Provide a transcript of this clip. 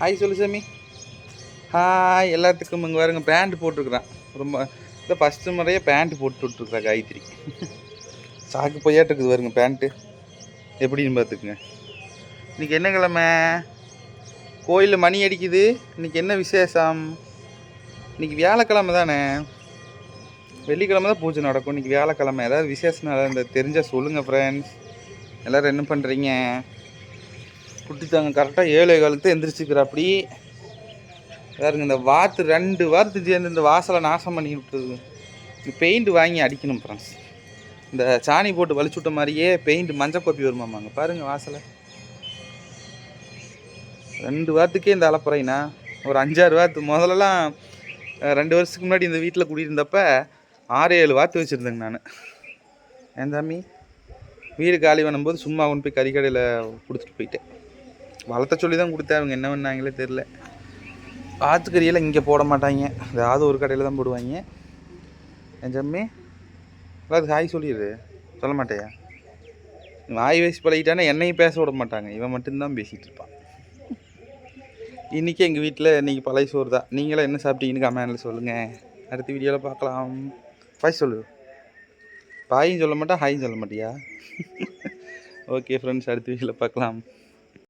Hi சொல்லு சாமி. Hi எல்லாத்துக்கும் இங்கே பாருங்க பேண்ட் போட்டிருக்குறான். ரொம்ப இந்த ஃபஸ்ட்டு முறையே பேண்ட் போட்டு விட்ருக்குறா காயத்ரி. சாக்கு பொய்யாட்டு இருக்குது பாருங்க பேண்ட்டு எப்படின்னு பார்த்துக்குங்க. இன்றைக்கி என்ன கிழமை? கோயிலில் மணி அடிக்குது. இன்றைக்கி என்ன விசேஷம்? இன்றைக்கி வியாழக்கிழமை தானே? வெள்ளிக்கிழமை தான் பூஜை நடக்கும். இன்றைக்கி வியாழக்கிழமை. ஏதாவது விசேஷம் இந்த தெரிஞ்சால் சொல்லுங்கள் ஃப்ரெண்ட்ஸ் எல்லோரும் என்ன பண்ணுறீங்க குட்டித்தாங்க கரெக்டாக ஏழை காலத்து எந்திரிச்சுக்கிற அப்படி பாருங்க இந்த வாத்து ரெண்டு வாரத்து சேர்ந்து இந்த வாசலை நாசம் பண்ணி விட்டுருது. பெயிண்ட் வாங்கி அடிக்கணும் ஃப்ரெண்ட்ஸ் இந்த சாணி போட்டு வலிச்சு விட்ட மாதிரியே பெயிண்ட் மஞ்சள் கோப்பி வருமாமாங்க பாருங்கள் வாசலை. ரெண்டு வாரத்துக்கே இந்த அலப்புறைனா ஒரு அஞ்சாறு வாரத்து முதல்லலாம் ரெண்டு வருஷத்துக்கு முன்னாடி இந்த வீட்டில் குடியிருந்தப்ப ஆறு ஏழு வாத்து வச்சுருந்தேங்க நான். ஏன் தம்பி? வீடு காலி பண்ணும்போது சும்மா கொண்டு போய் கறிக்கடையில் கொடுத்துட்டு போயிட்டேன். வளர்த்த சொல்லி தான் கொடுத்தேன். அவங்க என்ன பண்ணாங்களே தெரில ஆத்துக்கறியெல்லாம் இங்கே போட மாட்டாங்க. ஏதாவது ஒரு கடையில் தான் போடுவாங்க. என் ஜம்மி அதாவது ஹாய் சொல்லிடு. சொல்ல மாட்டேயா? வாய் வயசு பழகிட்டானே என்னையும் பேச விட மாட்டாங்க. இவன் மட்டும்தான் பேசிகிட்டு இருப்பான். இன்றைக்கி எங்கள் வீட்டில் இன்றைக்கி பழைய சோறு தான். நீங்களாம் என்ன சாப்பிட்டீங்கன்னு கமெண்டில் சொல்லுங்கள் அடுத்த வீடியோவில் பார்க்கலாம். பாய் சொல்லு. பாயும் சொல்ல மாட்டா ஹாயும் சொல்ல மாட்டியா? ஓகே ஃப்ரெண்ட்ஸ் அடுத்த வீடியோவில் பார்க்கலாம்.